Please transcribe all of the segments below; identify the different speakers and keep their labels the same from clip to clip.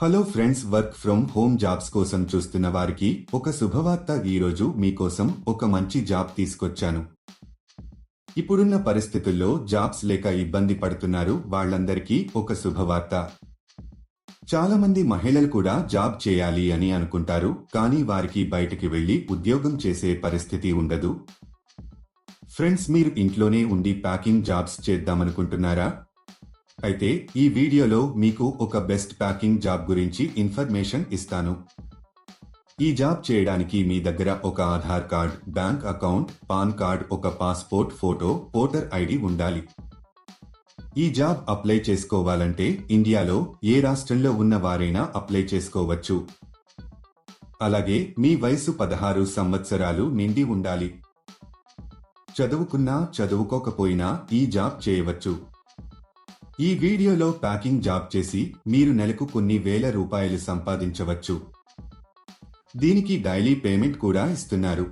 Speaker 1: Hello friends work from home jobs కోసం చూస్తున్న వారికి ఒక శుభవార్త ఈరోజు మీకోసం ఒక మంచి జాబ్ తీసుకొచ్చాను. ఇప్పుడున్న పరిస్థితుల్లో జాబ్స్ లేక ఇబ్బంది పడుతున్నారు వాళ్ళందరికీ ఒక శుభవార్త. చాలా మంది మహిళలు కూడా జాబ్ చేయాలి అని అనుకుంటారు కానీ వారికి బయటికి వెళ్ళి ఉద్యోగం చేసే పరిస్థితి ఉండదు. ఫ్రెండ్స్ మీరు ఇంట్లోనే ఉండి ప్యాకింగ్ జాబ్స్ చేద్దామనుకుంటున్నారా? అయితే ఈ వీడియోలో మీకు ఒక బెస్ట్ ప్యాకింగ్ జాబ్ గురించి ఇన్ఫర్మేషన్ ఇస్తాను. ఈ జాబ్ చేయడానికి మీ దగ్గర ఒక Aadhaar card bank account pan card ఒక పాస్పోర్ట్ ఫోటో ఓటర్ ఐడి ఉండాలి. ఈ జాబ్ అప్లై చేసుకోవాలంటే ఇండియాలో ఏ రాష్ట్రంలో ఉన్న వారైనా అప్లై చేసుకోవచ్చు. అలాగే మీ వయసు పదహారు సంవత్సరాలు నిండి ఉండాలి. చదువుకున్నా చదువుకోకపోయినా ఈ జాబ్ చేయవచ్చు. ఈ వీడియోలో ప్యాకింగ్ జాబ్ చేసి మీరు నెలకు కొన్ని వేల రూపాయలు సంపాదించవచ్చు. దీనికి డైలీ పేమెంట్ కూడా ఇస్తున్నారు.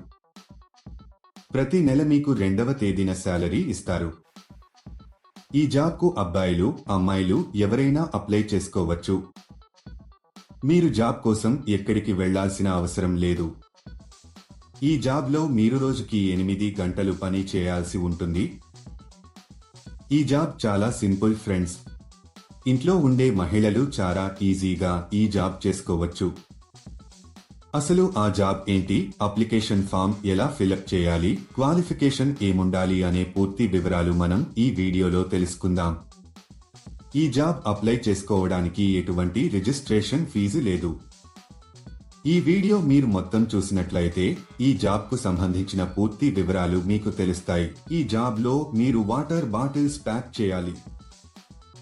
Speaker 1: ప్రతి నెల మీకు రెండవ తేదీన శాలరీ ఇస్తారు. ఈ జాబ్కు అబ్బాయిలు అమ్మాయిలు ఎవరైనా అప్లై చేసుకోవచ్చు. మీరు జాబ్ కోసం ఎక్కడికి వెళ్ళాల్సిన అవసరం లేదు. ఈ జాబ్లో మీరు రోజుకి ఎనిమిది గంటలు పని చేయాల్సి ఉంటుంది. ఈ జాబ్ చాలా సింపుల్ ఫ్రెండ్స్. ఇంట్లో ఉండే మహిళలు చాలా ఈజీగా ఈ జాబ్ చేసుకోవచ్చు. అసలు ఆ జాబ్ ఏంటి? అప్లికేషన్ ఫామ్ ఎలా ఫిలప్ చేయాలి? క్వాలిఫికేషన్ ఏముండాలి అనే పూర్తి వివరాలు మనం ఈ వీడియోలో తెలుసుకుందాం. ఈ జాబ్ అప్లై చేసుకోవడానికి ఎటువంటి రిజిస్ట్రేషన్ ఫీజు లేదు. ఈ వీడియో మీరు మొత్తం చూసినట్లయితే ఈ జాబ్కు సంబంధించిన పూర్తి వివరాలు మీకు తెలుస్తాయి. ఈ జాబ్లో మీరు వాటర్ బాటిల్స్ ప్యాక్ చేయాలి.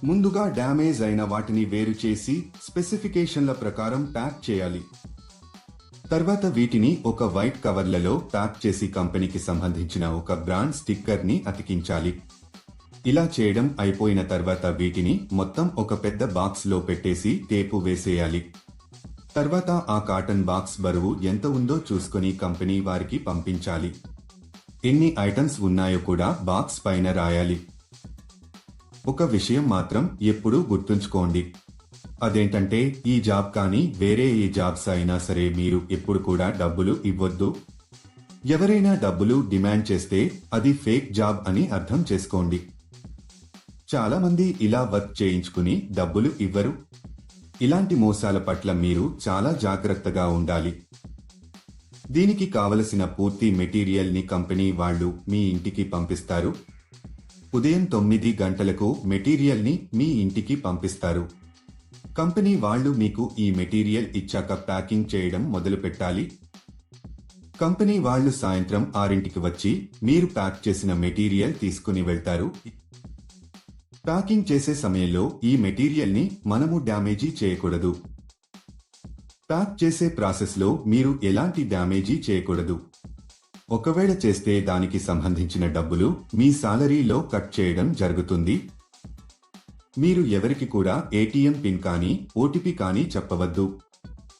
Speaker 1: ముందుగా డ్యామేజ్ అయిన వాటిని వేరు చేసి స్పెసిఫికేషన్ల ప్రకారం ప్యాక్ చేయాలి. తర్వాత వీటిని ఒక వైట్ కవర్లలో ప్యాక్ చేసి కంపెనీకి సంబంధించిన ఒక బ్రాండ్ స్టిక్కర్ని అతికించాలి. ఇలా చేయడం అయిపోయిన తర్వాత వీటిని మొత్తం ఒక పెద్ద బాక్స్లో పెట్టేసి టేపు వేసేయాలి. తర్వాత ఆ కాటన్ బాక్స్ బరువు ఎంత ఉందో చూసుకుని కంపెనీ వారికి పంపించాలి. ఎన్ని ఐటమ్స్ ఉన్నాయో కూడా బాక్స్ పైన రాయాలి. ఒక విషయం మాత్రం ఎప్పుడూ గుర్తుంచుకోండి. అదేంటంటే ఈ జాబ్ కానీ వేరే ఏ జాబ్స్ అయినా సరే మీరు ఎప్పుడు కూడా డబ్బులు ఇవ్వద్దు. ఎవరైనా డబ్బులు డిమాండ్ చేస్తే అది ఫేక్ జాబ్ అని అర్థం చేసుకోండి. చాలామంది ఇలా వర్క్ చేయించుకుని డబ్బులు ఇవ్వరు. ఇలాంటి మోసాల పట్ల మీరు చాలా జాగ్రత్తగా ఉండాలి. దీనికి కావలసిన పూర్తి మెటీరియల్ని కంపెనీ వాళ్ళు మీ ఇంటికి పంపిస్తారు. ఉదయం తొమ్మిది గంటలకు మెటీరియల్ని మీ ఇంటికి పంపిస్తారు. కంపెనీ వాళ్ళు మీకు ఈ మెటీరియల్ ఇచ్చాక ప్యాకింగ్ చేయడం మొదలు పెట్టాలి కంపెనీ వాళ్ళు సాయంత్రం ఆరింటికి వచ్చి మీరు ప్యాక్ చేసిన మెటీరియల్ తీసుకుని వెళ్తారు. ప్యాకింగ్ చేసే సమయంలో ఈ మెటీరియల్ని మనము డ్యామేజీ చేయకూడదు. ప్యాక్ చేసే ప్రాసెస్లో మీరు ఎలాంటి డ్యామేజీ చేయకూడదు. ఒకవేళ చేస్తే దానికి సంబంధించిన డబ్బులు మీ సాలరీలో కట్ చేయడం జరుగుతుంది. మీరు ఎవరికి కూడా ఏటీఎం పిన్ కానీ ఓటీపీ కానీ చెప్పవద్దు.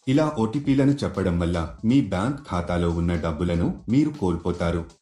Speaker 1: ఇలా ఓటీపీలను చెప్పడం వల్ల మీ బ్యాంక్ ఖాతాలో ఉన్న డబ్బులను మీరు కోల్పోతారు.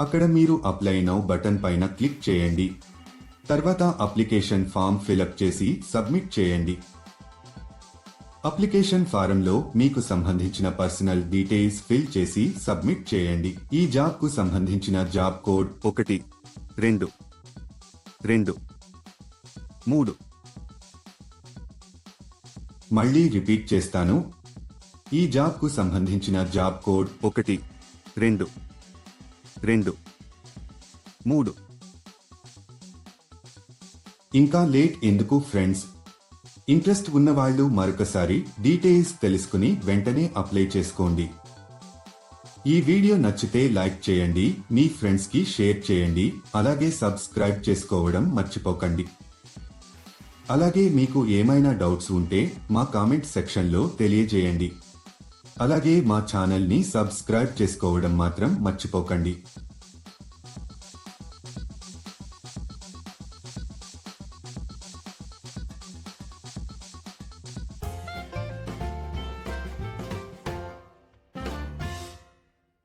Speaker 1: అక్కడ మీరు అప్లై నౌ బటన్ పైన క్లిక్ చేయండి. తర్వాత అప్లికేషన్ ఫామ్ ఫిలప్ చేసి సబ్మిట్ చేయండి. అప్లికేషన్ ఫారంలో మీకు సంబంధించిన పర్సనల్ డీటెయిల్స్ ఫిల్ చేసి సబ్మిట్ చేయండి. ఈ జాబ్కు సంబంధించిన జాబ్ కోడ్ ఒకటి రెండు రెండు మూడు. మళ్ళీ రిపీట్ చేస్తాను. ఈ జాబ్కు సంబంధించిన జాబ్ కోడ్ ఒకటి రెండు రెండు. మూడు. ఇంకా లేట్ ఎందుకు ఫ్రెండ్స్? ఇంట్రెస్ట్ ఉన్నవాళ్ళు మరొకసారి డీటెయిల్స్ తెలుసుకుని వెంటనే అప్లై చేసుకోండి. ఈ వీడియో నచ్చితే లైక్ చేయండి మీ ఫ్రెండ్స్కి షేర్ చేయండి అలాగే సబ్స్క్రైబ్ చేసుకోవడం మర్చిపోకండి. అలాగే మీకు ఏమైనా డౌట్స్ ఉంటే మా కామెంట్ సెక్షన్లో తెలియజేయండి. అలాగే మా ఛానల్ని సబ్స్క్రైబ్ చేసుకోవడం మాత్రం మర్చిపోకండి.